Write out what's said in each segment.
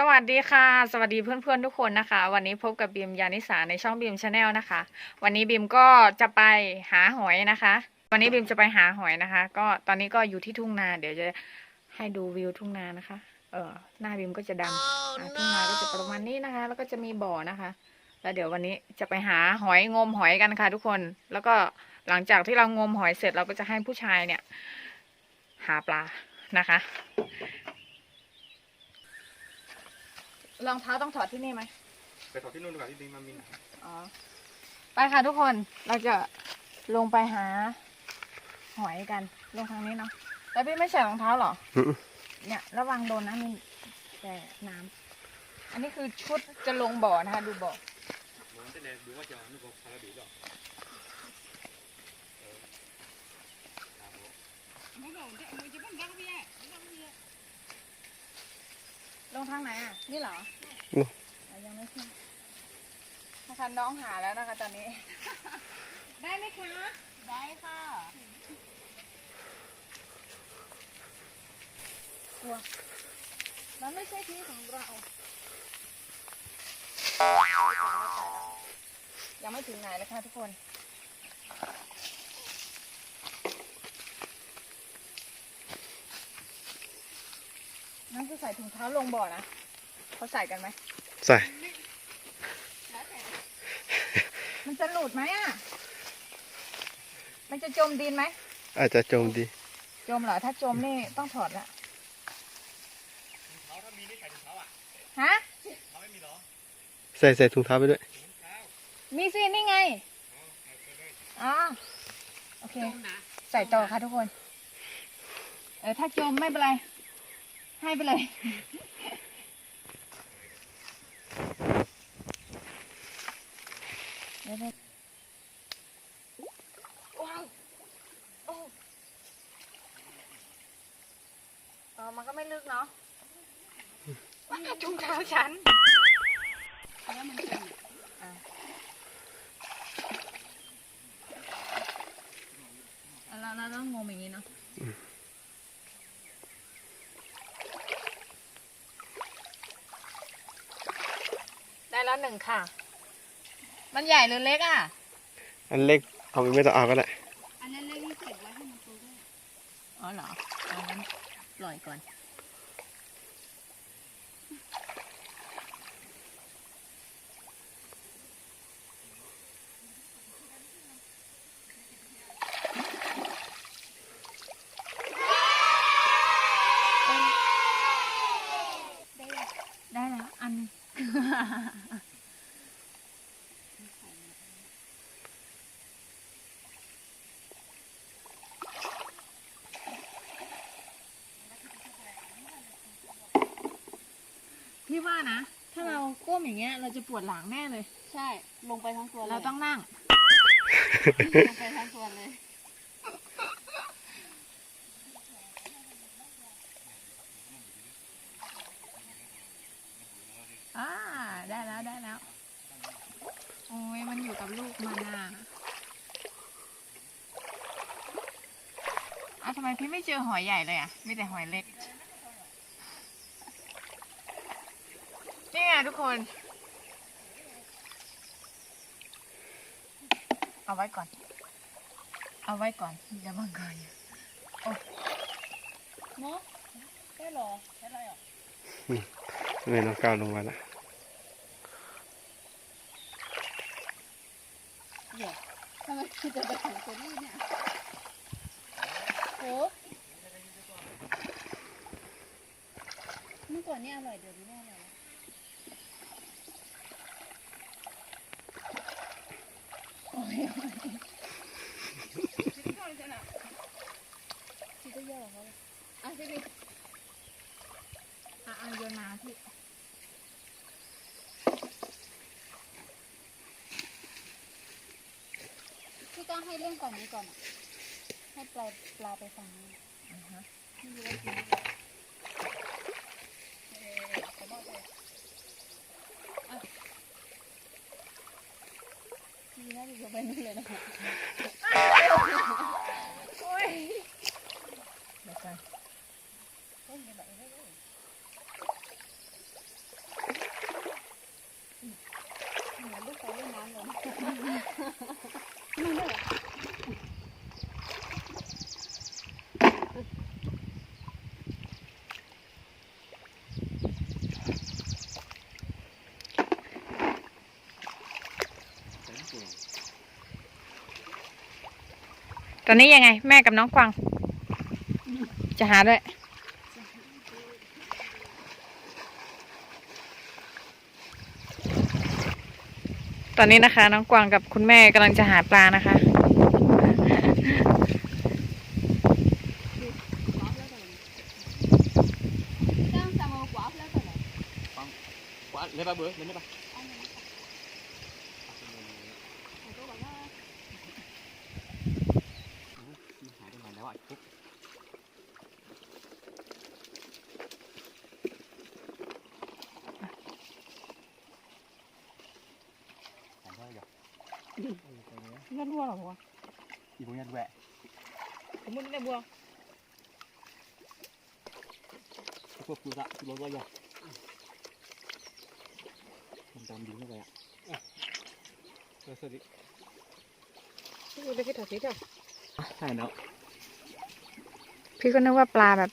สวัสดีค่ะ สวัสดีเพื่อนๆทุกคนนะคะ วันนี้พบกับบีมยานิสาในช่องบีมชาแนลนะคะ วันนี้บีมก็จะไปหาหอยนะคะ วันนี้บีมจะไปหาหอยนะคะ ก็ตอนนี้ก็อยู่ที่ทุ่งนา เดี๋ยวจะให้ดูวิวทุ่งนานะคะ เออหน้าบีมก็จะดำอะทุ่งนาก็จะประมาณนี้นะคะ แล้วก็จะมีบ่อนะคะ แล้วเดี๋ยววันนี้จะไปหาหอยงมหอยกันค่ะ ทุกคน แล้วก็หลังจากที่เรางมหอยเสร็จเราก็จะให้ผู้ชายเนี่ย หาปลานะคะ รองเท้าต้องถอดที่นี่ไหมไปต่อที่นู่นดีกว่าที่นี่มันมีหนังอ๋อ ไปค่ะทุกคน เราจะลงไปหา หอยกัน ลงทางนี้เนาะ แล้วพี่ไม่ใส่รองเท้าเหรอ เนี่ยระวังโดนนะมีแต่น้ำอันนี้คือชุดจะลงบ่อนะคะดูบ่อ มันจะเดินดูว่าจะนึกว่าพาราบีหรอ ลงทางไหนอะ นี่เหรอนู่นอะยังไม่ขึ้นนะคะน้องหาแล้วนะคะตอนนี้ ได้ไหมคะ ได้ค่ะ กลัว มันไม่ใช่ที่ของเรา ยังไม่ถึงไหนเลยค่ะทุกคน นั่นคือใส่ถุงเท้าลงบ่อนะเขาใส่กันไหมใส่ มันจะหลุดไหมอะ มันจะจมดินไหม อาจจะจมดี จมเหรอ ถ้าจมนี่ต้องถอดละเขาถ้ามีนี่ใส่ถุงเท้าอะฮะเขาไม่มีหรอใส่ใส่ถุงเท้าไปด้วยถุงเท้ามีสิ นี่ไงอ๋อใส่ไปเลยอ๋อ โอเค ใส่ต่อค่ะทุกคน เออถ้าจมไม่เป็นไร ให้ไปเลยเดี๋ยวๆว้าวโอ้เออมันก็ไม่ลึกเนาะว้าวจุงเท้าฉันอะแล้วเราต้องงมอย่างนี้เนาะ แล้วหนึ่งค่ะ มันใหญ่หรือเล็กอะ อันเล็กเอาไม่ต้องเอาก็ได้ อันนั้นเล็กที่เก็บไว้ให้มันโตด้วยอ๋อเหรอเอางั้นปล่อยก่อน ได้ยัง ได้แล้ว อันหนึง พี่ว่านะ ถ้าเราก้มอย่างเงี้ย เราจะปวดหลังแน่เลย ใช่ ลงไปทั้งตัวเลยเราต้องนั่ง ลงไปทั้งตัวเลย อ่า ได้แล้วได้แล้ว โอ้ยมันอยู่กับลูกมันอะอ้าวทำไมพี่ไม่เจอหอยใหญ่เลยอะ มีแต่หอยเล็ก นี่ไงทุกคน เอาไว้ก่อน เอาไว้ก่อนเดี๋ยวมันเกยเนาะได้หรอได้ไรอะไม่ต้องก้าวลงมาละเดี๋ยวทำไมคือจะไปถึงตัวนี้เนี่ยโหเมื่อก่อนนี่อร่อยเดี๋ยวนี้ไม่อร่อยแล้วโอ้ยคิดจะ เอาสิพี่พี่อะเอาโยนมาพี่พี่ต้องให้เล่นก่อนนี้ก่อนอะให้ปลาปลาไปฝั่งนี้อ่าฮะไม่รู้ว่ากินไหมเออขอบอกเลยอะดีนะดีกว่าไปนู่น เลยนะคะ โอ้ยเดี๋ยวก่อน เล่นกันแบบนี้ได้เลย ตอนนี้ยังไง แม่กับน้องกวาง จะหาด้วย ตอนนี้นะคะ น้องกวางกับคุณแม่กำลังจะหาปลานะคะ Đang xà màu quả lên rồi này. กวาดเลยป่ะเบอร์เลยไหมป่ะ Ăn này. Thầy cô bảo nó หายไปไหนแล้วอะปุ๊บหายไปแล้ว nó đua là bùa อีพวกนี้แหวะ cũng muốn đây bùa พวกกูละกูรถว่าอย่ามันดำดิ้งเข้าไปอะสวัสดีพี่ได้คิดถอดสีเถอะใช่แล้วพี่ก็นึกว่าปลาแบบ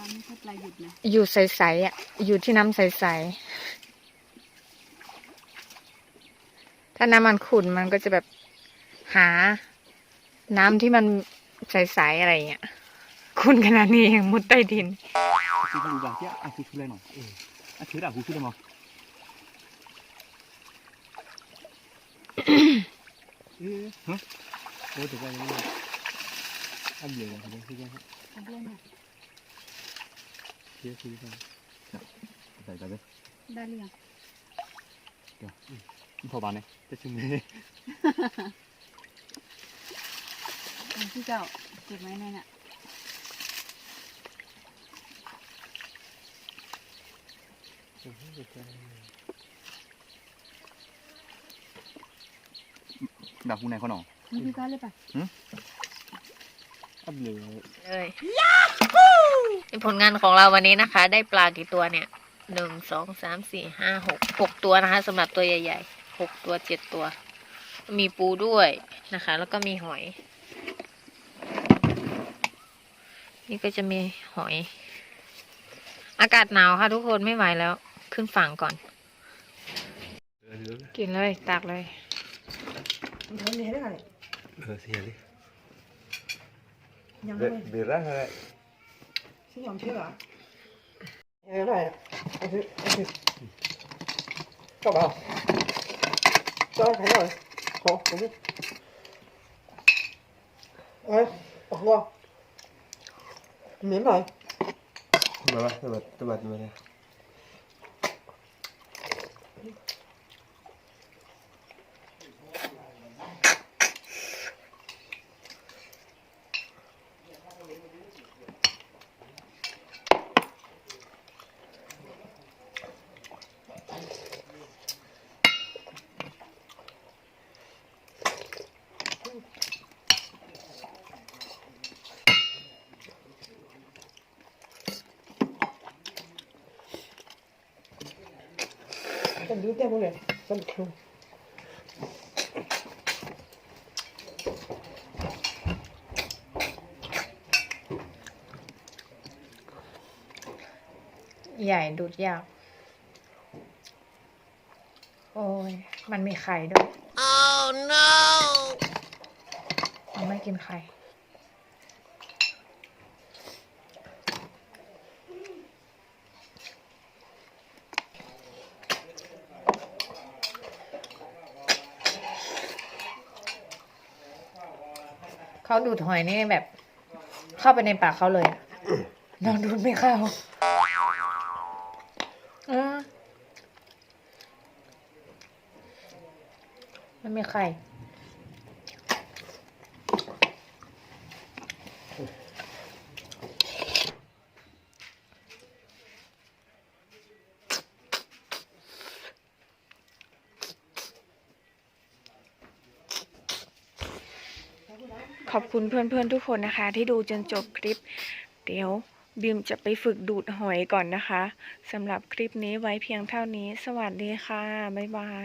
Làm như thật là dịp nè. อยู่ใสๆอะ อยู่ที่น้ำใสๆ ถ้าน้ำมันขุ่นมันก็จะแบบหาน้ำที่มันใสๆอะไรอย่างเงี้ยขุ่นขนาดนี้ยังมุดใต้ดิน คือดูบางที่อะคือชื่ออะไรหน่อยอะชื่ออะไรกูชื่ออะไรมั้งฮะโอ้ถึงไปยังไงอันเหลืองอะไรที่ยัง Ăn lên nè. เทียบซื้อกันใส่ใจไป Đa liền. พอบานเนี่ย จะชิมเลย Ăn chứ cậu. Kịp mấy này nè. ดับกูไหนเขาหนอ Đi đi coi lên bà. อันเหลืองเลยผลงานของเราวันนี้นะคะ ได้ปลากี่ตัวเนี่ยหนึ่งสองสามสี่ห้าหกหกตัวนะคะสำหรับตัวใหญ่ ๆ หกตัวเจ็ดตัว มีปูด้วยนะคะ แล้วก็มีหอย นี่ก็จะมีหอย อากาศหนาวค่ะทุกคนไม่ไหวแล้ว ขึ้นฝั่งก่อน กินเลยตักเลยเออเสียดิ nhầm Bị, thôi bị rác hay xin nhầm chưa hả em này anh thử anh thử cho vào cho anh ก็ใช้หน่อยขอผมเอ้ยออกมาเหม็นหน่อยมาไหมตะบัดตะบัดมาเนี่ย con đứa tiếp không này con không ใหญ่ดูดยาก โอ้ย มันมีไข่ด้วย oh no มันไม่กินไข่ เขาดูดหอยนี่แบบ เข้าไปในปากเขาเลยอะน้องดูดไม่เข้าอืมไม่มีใค ขอบคุณเพื่อนๆทุกคนนะคะ ที่ดูจนจบคลิป เดี๋ยวบิมจะไปฝึกดูดหอยก่อนนะคะสำหรับคลิปนี้ไว้เพียงเท่านี้ สวัสดีค่ะ บ๊ายบาย